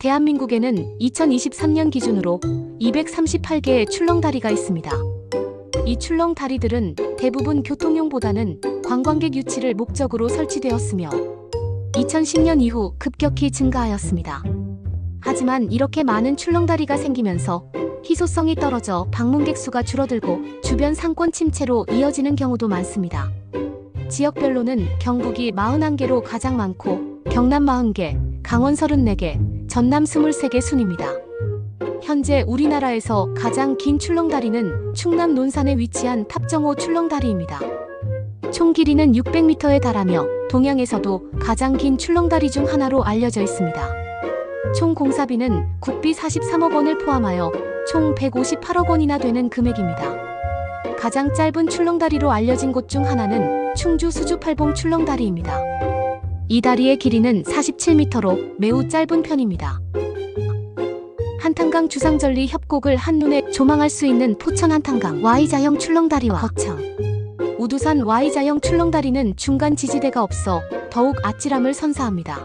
대한민국에는 2023년 기준으로 238개의 출렁다리가 있습니다. 이 출렁다리들은 대부분 교통용보다는 관광객 유치를 목적으로 설치되었으며 2010년 이후 급격히 증가하였습니다. 하지만 이렇게 많은 출렁다리가 생기면서 희소성이 떨어져 방문객 수가 줄어들고 주변 상권 침체로 이어지는 경우도 많습니다. 지역별로는 경북이 41개로 가장 많고 경남 40개, 강원 34개, 전남 23개 순입니다. 현재 우리나라에서 가장 긴 출렁다리는 충남 논산에 위치한 탑정호 출렁다리입니다. 총 길이는 600m에 달하며 동양에서도 가장 긴 출렁다리 중 하나로 알려져 있습니다. 총 공사비는 국비 43억 원을 포함하여 총 158억 원이나 되는 금액입니다. 가장 짧은 출렁다리로 알려진 곳 중 하나는 충주 수주팔봉 출렁다리입니다. 이 다리의 길이는 47m로 매우 짧은 편입니다. 한탄강 주상절리 협곡을 한눈에 조망할 수 있는 포천 한탄강 Y자형 출렁다리와 거창 우두산 Y자형 출렁다리는 중간 지지대가 없어 더욱 아찔함을 선사합니다.